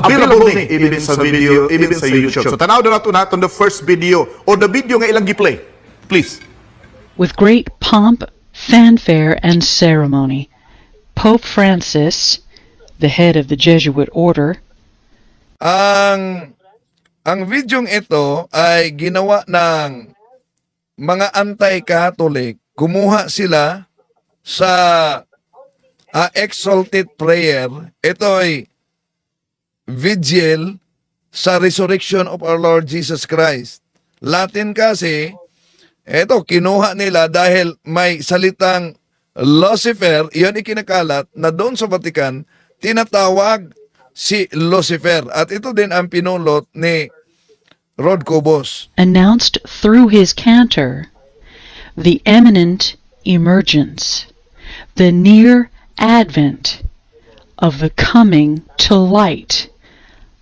available ni even sa video, even sa YouTube. So tanaw na nato naton the first video or the video nga ilang gi-play. Please. With great pomp, fanfare, and ceremony, Pope Francis, the head of the Jesuit order, Ang ang videong ito ay ginawa ng mga anti-Catholic. Kumuha sila sa ah, exalted prayer. Ito ay vigil sa resurrection of our Lord Jesus Christ. Latin kasi, eto, kinuha nila dahil may salitang Lucifer, iyon ikinakalat na doon sa Vatican, tinatawag si Lucifer. At ito din ang pinulot ni Rod Cobos. announced through his cantor the imminent emergence, the near advent of the coming to light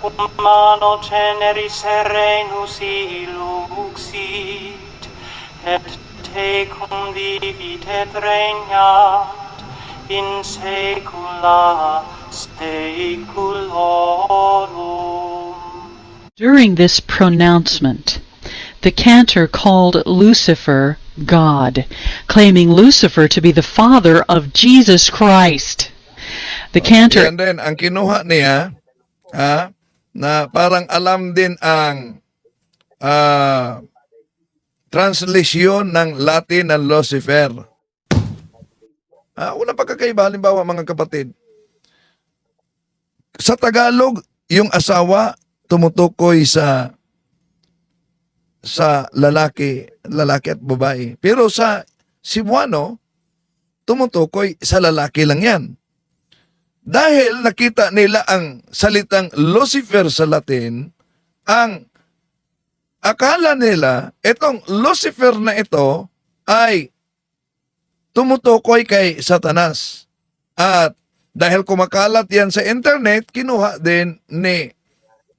humano generis serenus iluxit, et tecum vivit et regnat in saecula saeculorum. During this pronouncement, the cantor called Lucifer God, claiming Lucifer to be the father of Jesus Christ. The cantor Yan din, ang kinuha niya, ha, na parang alam din ang ah, translasyon ng Latin ng Lucifer. Ah, unang pagkakaiba, halimbawa mga kapatid, sa Tagalog, yung asawa tumutukoy sa sa lalaki, lalaki at babae. Pero sa Cebuano, tumutukoy sa lalaki lang yan. Dahil nakita nila ang salitang Lucifer sa Latin, ang akala nila itong Lucifer na ito ay tumutukoy kay Satanas. At dahil kumakalat yan sa internet, kinuha din ni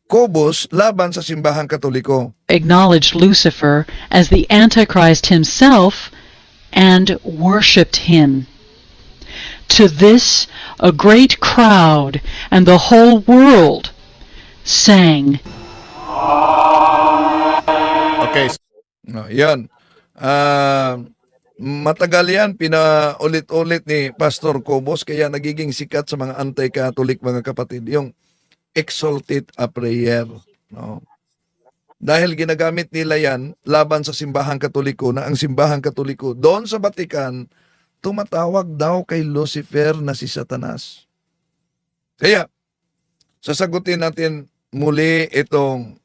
Cobos laban sa simbahang katoliko. acknowledged Lucifer as the Antichrist himself and worshipped him. To this, a great crowd and the whole world sang. Okay. No, yan. Ah, matagal yan, pinaulit-ulit ni Pastor Cobos, kaya nagiging sikat sa mga anti-Catholic mga kapatid, yung exalted a prayer. No? Dahil ginagamit nila yan laban sa simbahang katoliko na ang simbahang katoliko doon sa Vatican, tumatawag daw kay Lucifer na si Satanas. Kaya, sasagutin natin muli itong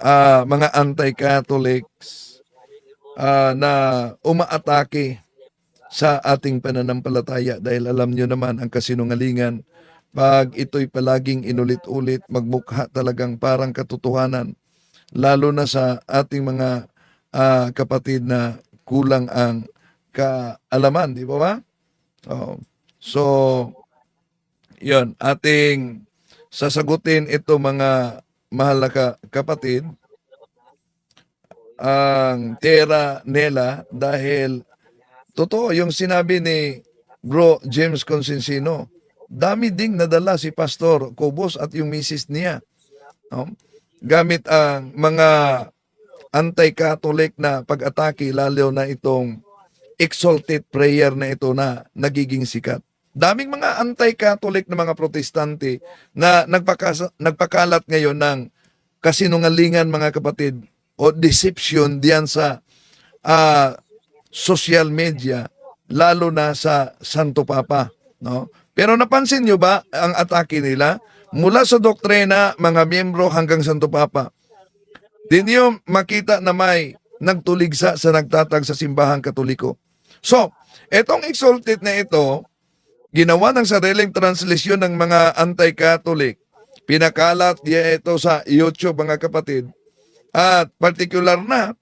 ah, mga anti-Catholics ah, na umaatake sa ating pananampalataya dahil alam nyo naman ang kasinungalingan pag ito'y palaging inulit-ulit magmukha talagang parang katotohanan lalo na sa ating mga ah, kapatid na kulang ang kaalaman, di ba ba? Oh. So, yon ating sasagutin ito mga mahal na ka- kapatid ang tera nila dahil totoo yung sinabi ni Bro James Consensino. Dami ding nadala si Pastor Cobos at yung misis niya. No? Gamit ang mga anti-Catholic na pag-atake lalo na itong exalted prayer na ito na nagiging sikat. Daming mga anti-Catholic na mga protestante na nagpakas- nagpakalat ngayon ng kasinungalingan mga kapatid o deception diyan sa ah, social media lalo na sa Santo Papa no? Pero napansin nyo ba ang atake nila? Mula sa doktrina mga miyembro hanggang Santo Papa din nyo makita na may nagtuligsa sa nagtatag sa simbahang katoliko so etong exalted na ito ginawa ng sariling translasyon ng mga anti-Catholic pinakalat niya ito sa YouTube mga kapatid. At particular na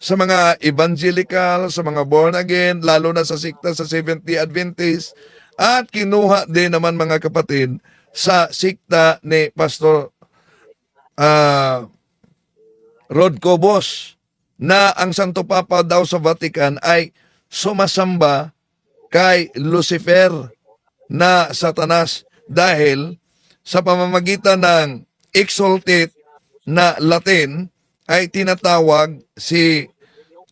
sa mga evangelical, sa mga born again, lalo na sa sikta sa 70 Adventist, at kinuha din naman mga kapatid sa sikta ni Pastor ah, Rod Cobos na ang Santo Papa daw sa Vatican ay sumasamba kay Lucifer na satanas dahil sa pamamagitan ng exalted na Latin ay tinatawag si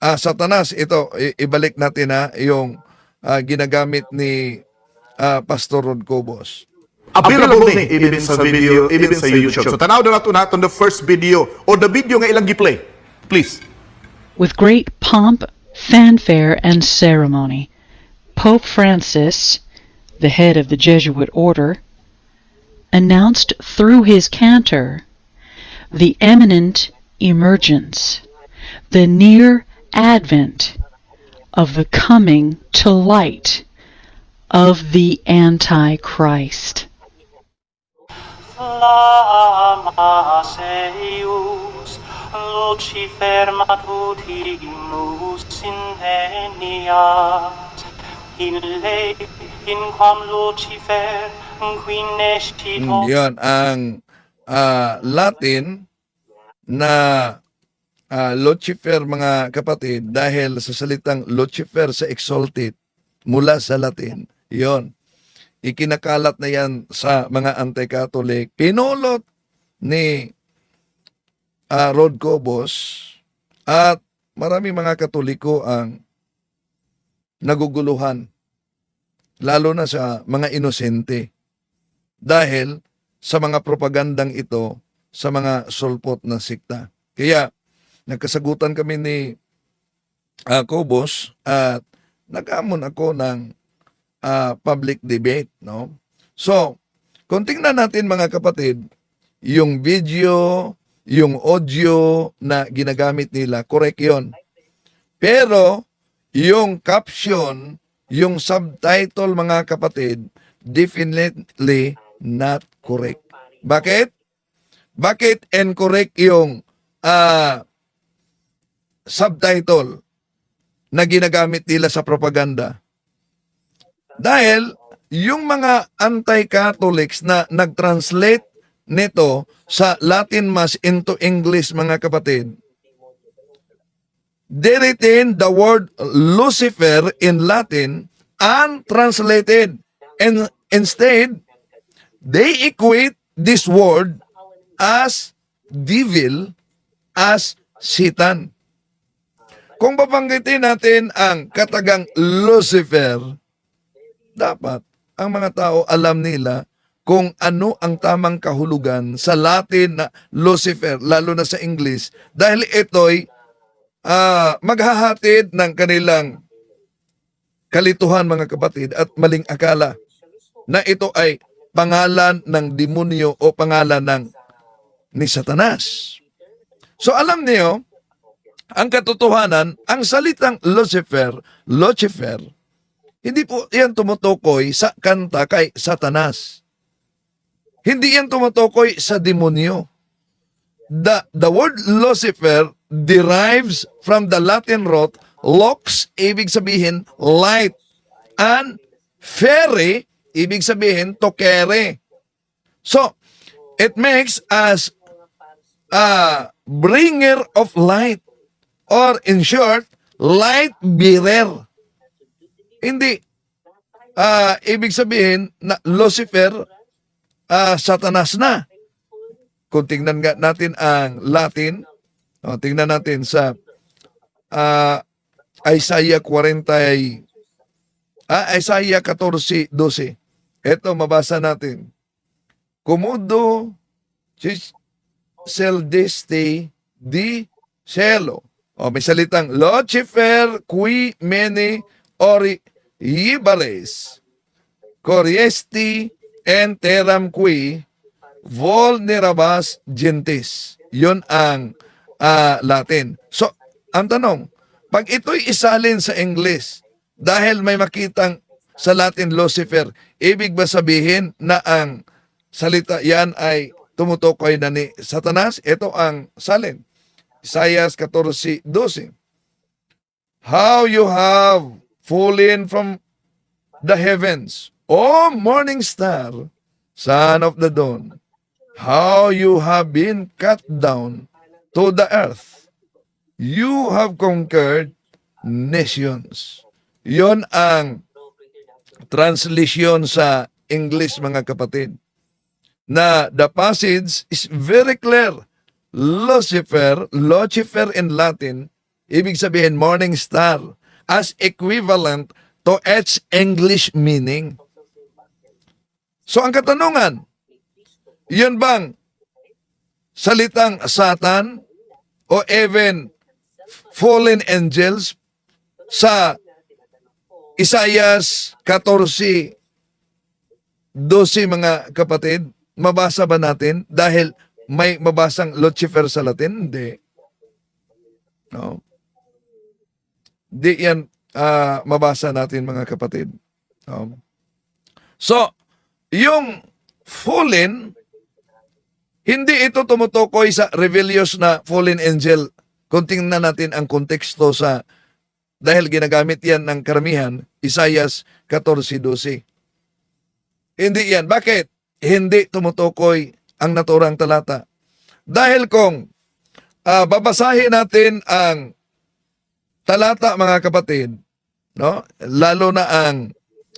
ah, satanas. Ito, i- ibalik natin na yung ah, ginagamit ni ah, Pastor Rod Cobos. Available ni even sa video, even sa YouTube. So tanaw na nato naton the first video or the video nga ilang gi-play. Please. With great pomp, fanfare, and ceremony, Pope Francis, the head of the Jesuit order, announced through his cantor the imminent emergence, the near advent of the coming to light of the Antichrist. Matutimus indeniat. In le, in quam Lucifer, nescitur Yan ang ah, Latin na ah, Lucifer mga kapatid dahil sa salitang Lucifer sa exalted mula sa Latin. Yon. Ikinakalat na yan sa mga anti-Catholic. Pinulot ni ah, Rod Cobos at marami mga Katoliko ang naguguluhan lalo na sa mga inosente dahil sa mga propagandang ito sa mga sulpot na sikta. Kaya nagkasagutan kami ni ah, Cobos at nag-amon ako ng ah, public debate. No? So, kung tingnan natin mga kapatid, yung video, yung audio na ginagamit nila, correct yon. Pero, yung caption, yung subtitle mga kapatid, definitely not correct. Bakit? Bakit incorrect yung ah, subtitle na ginagamit nila sa propaganda? Dahil yung mga anti-Catholics na nag-translate nito sa Latin Mass into English mga kapatid, they retain the word Lucifer in Latin untranslated. And instead, they equate this word as devil, as Satan. Kung babanggitin natin ang katagang Lucifer, dapat ang mga tao alam nila kung ano ang tamang kahulugan sa Latin na Lucifer, lalo na sa English, dahil ito'y ah, maghahatid ng kanilang kalituhan mga kapatid at maling akala na ito ay pangalan ng demonyo o pangalan ng ni Satanas. So alam niyo, ang katotohanan, ang salitang Lucifer, Lucifer, hindi po yan tumutukoy sa kanta kay Satanas. Hindi yan tumutukoy sa demonyo. The, the word Lucifer derives from the Latin root lux, ibig sabihin light, and fere, ibig sabihin tokere. So, it makes us a bringer of light or in short, light bearer. Hindi ah ibig sabihin na Lucifer ah satanas na. Kung tingnan nga natin ang Latin, o, tingnan natin sa ah Isaiah 40 ah Isaiah 14:12. Ito mabasa natin. Kumudo cis seldeste di cielo. O may salitang Lucifer qui mene ori ibares coriesti enteram qui vulnerabas gentes. Yun ang ah, Latin. So, ang tanong, pag ito'y isalin sa English, dahil may makitang sa Latin Lucifer, ibig ba sabihin na ang salita yan ay tumutukoy na ni Satanas. Ito ang salin. Isaiah 14:12. How you have fallen from the heavens, O morning star, son of the dawn. How you have been cut down to the earth. You have conquered nations. Yon ang translation sa English mga kapatid. Na the passage is very clear. Lucifer, Lucifer in Latin, ibig sabihin morning star, as equivalent to its English meaning. So ang katanungan, yun bang salitang Satan o even fallen angels sa Isayas 14, 12 mga kapatid, mabasa ba natin? Dahil may mabasang Lucifer sa Latin? Hindi. No. Di yan ah, mabasa natin mga kapatid. No. So, yung fallen, hindi ito tumutukoy sa rebellious na fallen angel. Kung tingnan natin ang konteksto sa dahil ginagamit yan ng karamihan, Isayas 14.12. Hindi yan. Bakit? Hindi tumutukoy ang naturang talata. Dahil kung ah, babasahin natin ang talata mga kapatid, no? lalo na ang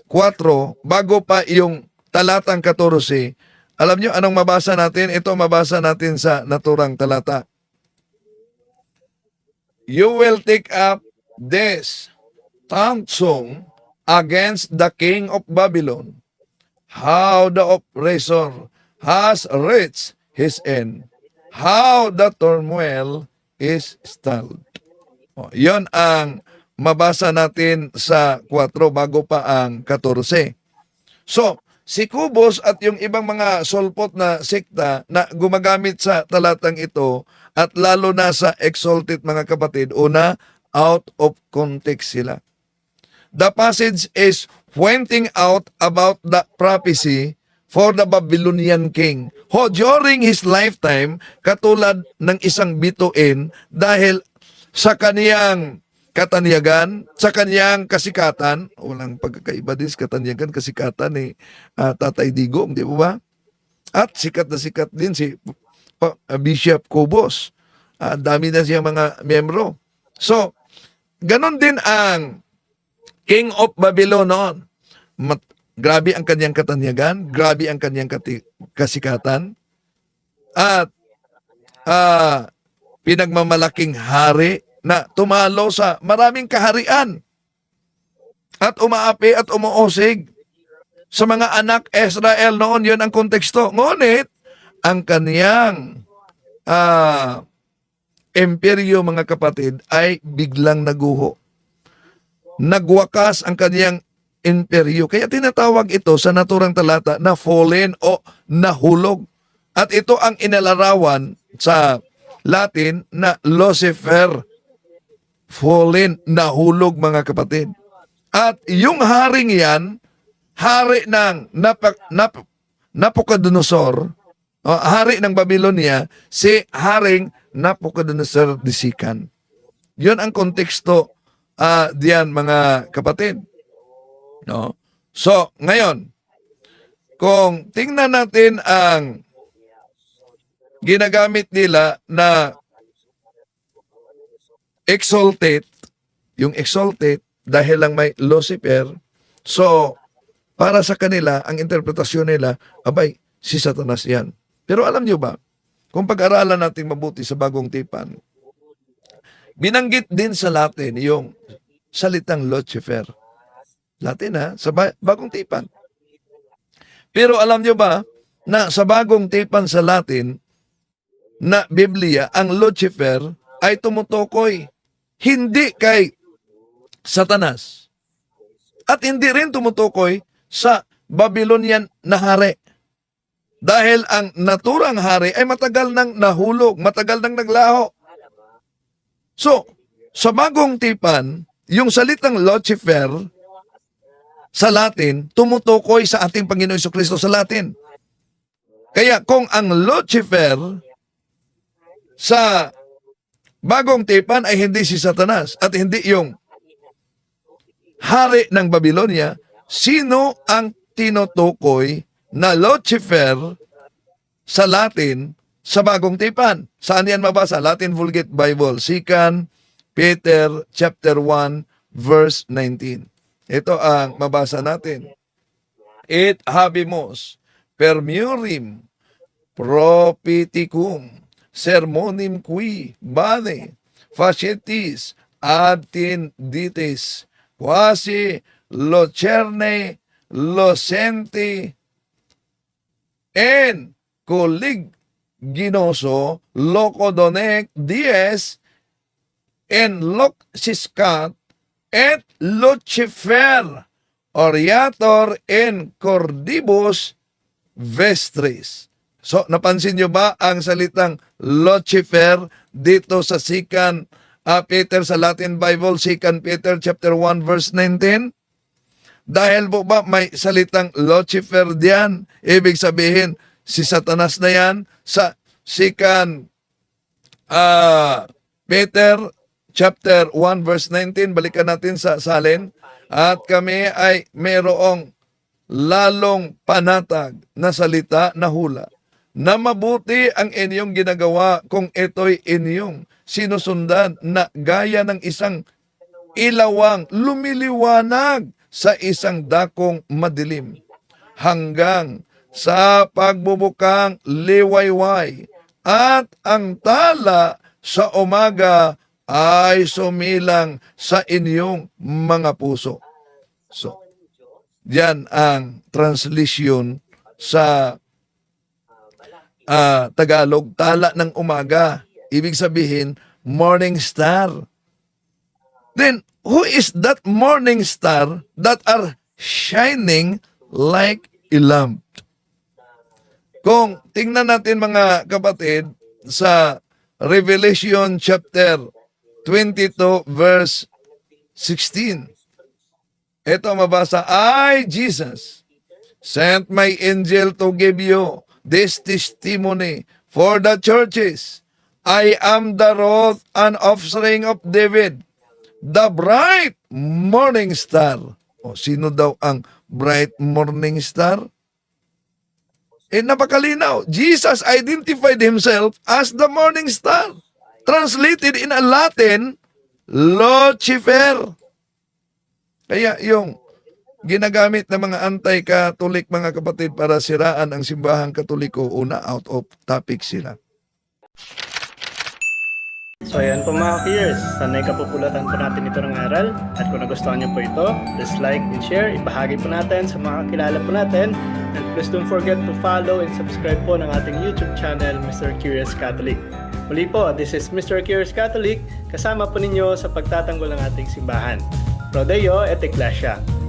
4, bago pa yung talatang 14, alam nyo anong mabasa natin? Ito mabasa natin sa naturang talata. You will take up this song against the king of Babylon. How the oppressor has reached his end. How the turmoil is stalled. O, yon ang mabasa natin sa 4 bago pa ang 14. So, si Kubos at yung ibang mga solpot na sekta na gumagamit sa talatang ito at lalo na sa exalted mga kapatid, una, out of context sila. The passage is pointing out about the prophecy for the Babylonian king who during his lifetime katulad ng isang bituin dahil sa kaniyang katanyagan, sa kaniyang kasikatan, walang pagkakaiba din sa katanyagan, kasikatan ni ah, Tatay Digong, di ba? At sikat na sikat din si ah, Bishop Cobos. Ah, dami na siya mga membro. So, ganon din ang King of Babylon noon. Mat- grabe ang kanyang katanyagan, grabe ang kanyang kasikatan, at ah, pinagmamalaking hari na tumalo sa maraming kaharian at umaapi at umuusig sa mga anak Israel noon. Yun ang konteksto. Ngunit, ang kaniyang ah, imperyo, mga kapatid, ay biglang naguho. Nagwakas ang kaniyang imperyo. Kaya tinatawag ito sa naturang talata na fallen o nahulog. At ito ang inalarawan sa Latin na Lucifer. Fallen, nahulog mga kapatid. At yung haring yan, hari ng Nap- Nap- Napucodonosor, o, hari ng Babylonia, si haring Napucodonosor Disikan. Yun ang konteksto ah diyan mga kapatid. No? So, ngayon, kung tingnan natin ang ginagamit nila na exalted, yung exalted, dahil lang may Lucifer, so, para sa kanila, ang interpretasyon nila, abay, si Satanas yan. Pero alam niyo ba, kung pag-aralan natin mabuti sa bagong tipan, binanggit din sa Latin yung salitang Lucifer. Latin ha, sa ba- bagong tipan. Pero alam niyo ba, na sa bagong tipan sa Latin, na Biblia, ang Lucifer ay tumutukoy hindi kay Satanas. At hindi rin tumutukoy sa Babylonian na hari. Dahil ang naturang hari ay matagal nang nahulog, matagal nang naglaho. So, sa bagong tipan, yung salitang Lucifer sa Latin, tumutukoy sa ating Panginoon Kristo sa Latin. Kaya kung ang Lucifer sa bagong tipan ay hindi si Satanas at hindi yung hari ng Babylonia, sino ang tinutukoy na Lucifer sa Latin sa bagong tipan? Saan yan mabasa? Latin Vulgate Bible, Sikan, Peter chapter 1 verse 19. Ito ang mabasa natin. Et habimos per miorim propiticum sermonim qui bane facetis ad dites quasi locerne locenti en colig ginoso locodonec dies en loc siscat et lucifer oriator en cordibus vestris. So, napansin nyo ba ang salitang Lucifer dito sa Sikan ah, Peter sa Latin Bible, Sikan Peter chapter 1 verse 19? Dahil po ba may salitang Lucifer diyan, ibig sabihin si Satanas na yan sa Sikan ah, Peter chapter 1 verse 19, balikan natin sa salin. At kami ay mayroong lalong panatag na salita na hula na mabuti ang inyong ginagawa kung ito'y inyong sinusundan na gaya ng isang ilawang lumiliwanag sa isang dakong madilim hanggang sa pagbubukang liwayway at ang tala sa umaga ay sumilang sa inyong mga puso. So, yan ang translation sa ah, Tagalog, tala ng umaga. Ibig sabihin, morning star. Then, who is that morning star that are shining like a lamp? Kung tingnan natin mga kapatid sa Revelation chapter 22 verse 16. Ito mabasa, I, Jesus, sent my angel to give you this testimony for the churches. I am the wrath and offspring of David, the bright morning star. O, sino daw ang bright morning star? Eh, napakalinaw. Jesus identified himself as the morning star. Translated in a Latin, Lucifer. Kaya yung ginagamit ng mga anti-Catholic mga kapatid para siraan ang simbahang katoliko, una out of topic sila. So ayan po mga peers, sanay kapupulatan po natin ito ng aral at kung nagustuhan niyo po ito, please like and share, ibahagi po natin sa mga kakilala po natin and please don't forget to follow and subscribe po ng ating YouTube channel, Mr. Curious Catholic. Muli po, this is Mr. Curious Catholic, kasama po ninyo sa pagtatanggol ng ating simbahan. Pro Deo et Ecclesia.